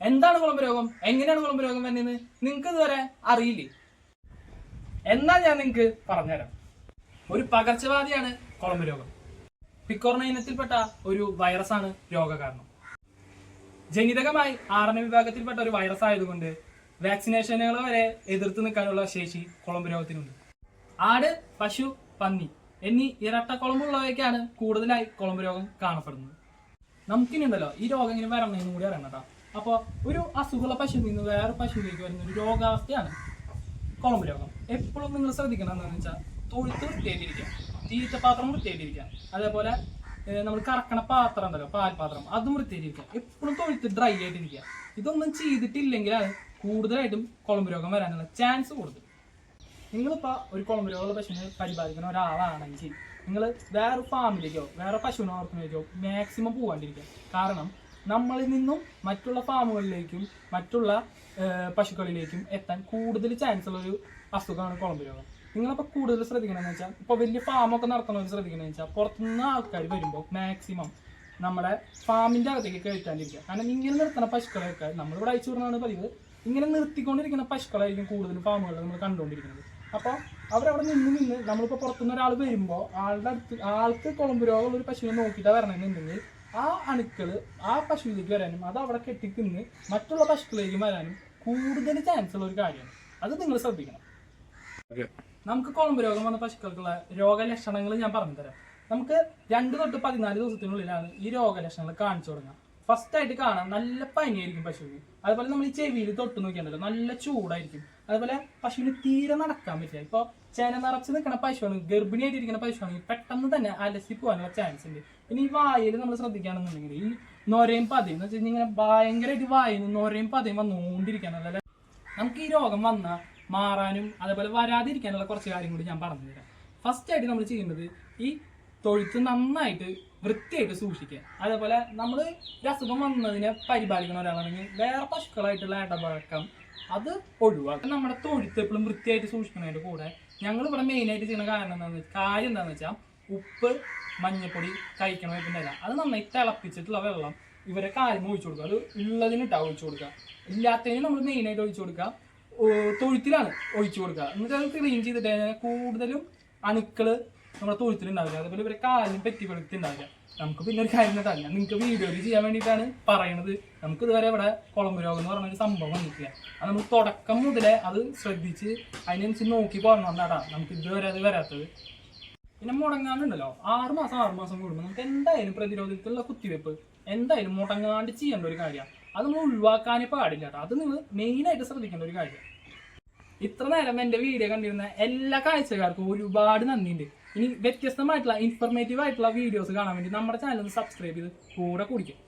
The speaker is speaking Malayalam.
എന്താണ് കുളമ്പ് രോഗം? എങ്ങനെയാണ് കുളമ്പ് രോഗം വരുന്നത് നിങ്ങൾക്ക് ഇതുവരെ അറിയില്ലേ? എന്നാ ഞാൻ നിങ്ങൾക്ക് പറഞ്ഞുതരാം. ഒരു പകർച്ചവ്യാധിയാണ് കുളമ്പ് രോഗം. പിക്കോർണ ഇനത്തിൽപ്പെട്ട ഒരു വൈറസാണ് രോഗകാരണം. ജനിതകമായി ആർ വിഭാഗത്തിൽപ്പെട്ട ഒരു വൈറസ് ആയതുകൊണ്ട് വാക്സിനേഷനുകൾ വരെ എതിർത്ത് നിൽക്കാനുള്ള ശേഷി കുളമ്പ് രോഗത്തിനുണ്ട്. ആട് പശു പന്നി എന്നീ ഇരട്ട കുളമ്പുള്ളവയ്ക്കാണ് കൂടുതലായി കുളമ്പ് രോഗം കാണപ്പെടുന്നത്. നമുക്കിനുണ്ടല്ലോ ഈ രോഗം ഇങ്ങനെ വരണമെന്ന് കൂടി അറിയണം കേട്ടോ. അപ്പോൾ ഒരു അസുഖമുള്ള പശുവിൽ നിന്ന് വേറെ പശുവിലേക്ക് വരുന്ന ഒരു രോഗാവസ്ഥയാണ് കുളമ്പ് രോഗം. എപ്പോഴും നിങ്ങൾ ശ്രദ്ധിക്കണം എന്താണെന്ന് വെച്ചാൽ തൊഴുത്ത് വൃത്തിയായിട്ടിരിക്കുക. തീറ്റപാത്രം വൃത്തിയായിട്ടിരിക്കുക. അതേപോലെ നമ്മൾ കറക്കണ പാത്രം ഉണ്ടല്ലോ പാൽപാത്രം അതും വൃത്തിയായിട്ടിരിക്കുക. എപ്പോഴും തൊഴുത്ത് ഡ്രൈ ആയിട്ടിരിക്കുക. ഇതൊന്നും ചെയ്തിട്ടില്ലെങ്കിൽ അത് കൂടുതലായിട്ടും കുളമ്പ് രോഗം വരാനുള്ള ചാൻസ് കൂടുതൽ. നിങ്ങളിപ്പോൾ ഒരു കുളമ്പ് രോഗമുള്ള പശുവിനെ പരിപാലിക്കുന്ന ഒരാളാണെങ്കിൽ നിങ്ങൾ വേറെ ഫാമിലേക്കോ വേറെ പശുവിനെ വളർത്തുന്നതിലേക്കോ മാക്സിമം പോകാണ്ടിരിക്കുക കാരണം നമ്മളിൽ നിന്നും മറ്റുള്ള ഫാമുകളിലേക്കും മറ്റുള്ള പശുക്കളിലേക്കും എത്താൻ കൂടുതൽ ചാൻസ് ഉള്ള ഒരു അസുഖമാണ് കുളമ്പ് രോഗം. നിങ്ങളപ്പോൾ കൂടുതൽ ശ്രദ്ധിക്കണമെന്ന് വെച്ചാൽ ഇപ്പോൾ വലിയ ഫാമൊക്കെ നടത്തുന്നവർ ശ്രദ്ധിക്കണമെന്ന് വെച്ചാൽ പുറത്തുനിന്ന് ആൾക്കാർ വരുമ്പോൾ മാക്സിമം നമ്മുടെ ഫാമിന്റെ അകത്തേക്ക് കയറ്റാണ്ടിരിക്കുക. കാരണം ഇങ്ങനെ നിർത്തുന്ന പശുക്കളെയൊക്കെ നമ്മളിവിടെ അയച്ചു വിടുന്നതാണ് പതിവ്. ഇങ്ങനെ നിർത്തിക്കൊണ്ടിരിക്കുന്ന പശുക്കളായിരിക്കും കൂടുതൽ ഫാമുകളിൽ നമ്മൾ കണ്ടുകൊണ്ടിരിക്കുന്നത്. അപ്പോൾ അവരവിടെ നിന്ന് നിന്ന് നമ്മളിപ്പോൾ പുറത്തുനിന്ന് ഒരാൾ വരുമ്പോൾ ആളുടെ അടുത്ത് ആൾക്ക് കുളമ്പ് രോഗമുള്ള ഒരു പശുവിനെ നോക്കിയിട്ടാണ് വരണമെന്നുണ്ടെങ്കിൽ ആ അണുക്കൾ ആ പശുവിലേക്ക് വരാനും അത് അവിടെ കെട്ടിത്തിന്ന് മറ്റുള്ള പശുക്കളിലേക്ക് വരാനും കൂടുതൽ ചാൻസ് ഉള്ള ഒരു കാര്യമാണ്. അത് നിങ്ങൾ ശ്രദ്ധിക്കണം. നമുക്ക് കുളമ്പ് രോഗം വന്ന പശുക്കൾക്കുള്ള രോഗലക്ഷണങ്ങൾ ഞാൻ പറഞ്ഞു തരാം നമുക്ക് രണ്ട് തൊട്ട് പതിനാല് ദിവസത്തിനുള്ളിലാണ് ഈ രോഗലക്ഷണങ്ങൾ കാണിച്ചു തുടങ്ങുക ഫസ്റ്റ് ആയിട്ട് കാണാം നല്ല പനിയായിരിക്കും പശുവിന്. അതുപോലെ നമ്മൾ ഈ ചെവിയിൽ തൊട്ട് നോക്കിയാണല്ലോ നല്ല ചൂടായിരിക്കും. അതുപോലെ പശുവിന് തീരെ നടക്കാൻ പറ്റില്ല. ഇപ്പോൾ ചേന നിറച്ച് നിൽക്കുന്ന പശുവാണ് ഗർഭിണിയായിട്ടിരിക്കുന്ന പശുവാണെങ്കിൽ പെട്ടെന്ന് തന്നെ അലസി പോകാനുള്ള ചാൻസ് ഉണ്ട്. പിന്നെ ഈ വായിൽ നമ്മൾ ശ്രദ്ധിക്കുകയാണെന്നുണ്ടെങ്കിൽ ഈ നൊരയും പതയും എന്ന് വെച്ച് കഴിഞ്ഞാൽ ഇങ്ങനെ ഭയങ്കരമായിട്ട് വായിൽ നൊരയും പതയും വന്നുകൊണ്ടിരിക്കുകയാണല്ലോ നമുക്ക് ഈ രോഗം വന്ന മാറാനും അതേപോലെ വരാതിരിക്കാനുള്ള കുറച്ച് കാര്യം കൂടി ഞാൻ പറഞ്ഞുതരാം. ഫസ്റ്റ് ആയിട്ട് നമ്മൾ ചെയ്യേണ്ടത് ഈ തൊഴുത്ത് നന്നായിട്ട് വൃത്തിയായിട്ട് സൂക്ഷിക്കുക. അതേപോലെ നമ്മൾ ഒരു അസുഖം വന്നതിനെ പരിപാലിക്കുന്ന ഒരാളാണെങ്കിൽ വേറെ പശുക്കളായിട്ടുള്ള ഇടപഴക്കം അത് ഒഴിവാക്കുക. നമ്മുടെ തൊഴുത്ത് എപ്പോഴും വൃത്തിയായിട്ട് സൂക്ഷിക്കുന്നതിന്റെ കൂടെ ഞങ്ങൾ ഇവിടെ മെയിനായിട്ട് ചെയ്യുന്ന കാരണം എന്താണെന്ന് വെച്ചാൽ കാര്യം എന്താണെന്ന് വെച്ചാൽ ഉപ്പ് മഞ്ഞപ്പൊടി കഴിക്കണം ഇല. അത് നന്നായി തിളപ്പിച്ചിട്ടുള്ള വെള്ളം ഇവരെ കാലിന് ഒഴിച്ചു കൊടുക്കുക. അത് ഉള്ളതിനിട്ടാ ഒഴിച്ചു കൊടുക്കുക. ഇല്ലാത്തതിന് നമ്മൾ മെയിനായിട്ട് ഒഴിച്ചു കൊടുക്കുക. തൊഴുത്തിലാണ് ഒഴിച്ചു കൊടുക്കുക. എന്നിട്ട് അത് ക്ലീൻ ചെയ്തിട്ട് കൂടുതലും അണുക്കൾ നമ്മുടെ തൊഴുത്തിലുണ്ടാവില്ല. അതേപോലെ ഇവരെ കാലിനും പറ്റി വെളുത്തുണ്ടാവില്ല നമുക്ക് പിന്നെ ഒരു കാര്യം തന്നെ നിങ്ങൾക്ക് വീഡിയോയിൽ ചെയ്യാൻ വേണ്ടിയിട്ടാണ് പറയണത്. നമുക്ക് ഇതുവരെ ഇവിടെ കുളമ്പ് രോഗം എന്ന് പറഞ്ഞൊരു സംഭവം വന്നിട്ടില്ല. അത് നമ്മൾ തുടക്കം മുതലേ അത് ശ്രദ്ധിച്ച് അതിനനുസരിച്ച് നോക്കി പോകണമെന്നാടാ നമുക്ക് ഇതുവരെ അത് വരാത്തത്. പിന്നെ മുടങ്ങാണ്ടുണ്ടല്ലോ ആറ് മാസം ആറ് മാസം കൂടുമ്പോൾ നമുക്ക് എന്തായാലും പ്രതിരോധത്തിലുള്ള കുത്തിവെപ്പ് എന്തായാലും മുടങ്ങാണ്ട് ചെയ്യേണ്ട ഒരു കാര്യമാണ് അത് നമ്മൾ ഒഴിവാക്കാനേ പാടില്ല അത് നിങ്ങൾ മെയിനായിട്ട് ശ്രദ്ധിക്കേണ്ട ഒരു കാര്യം. ഇത്ര നേരം എന്റെ വീഡിയോ കണ്ടിരുന്ന എല്ലാ കാഴ്ചക്കാർക്കും ഒരുപാട് നന്ദിയുണ്ട്. ഇനി വ്യത്യസ്തമായിട്ടുള്ള ഇൻഫർമേറ്റീവ് ആയിട്ടുള്ള വീഡിയോസ് കാണാൻ വേണ്ടി നമ്മുടെ ചാനൽ ഒന്ന് സബ്സ്ക്രൈബ് ചെയ്ത് കൂടെ കുടിക്കും.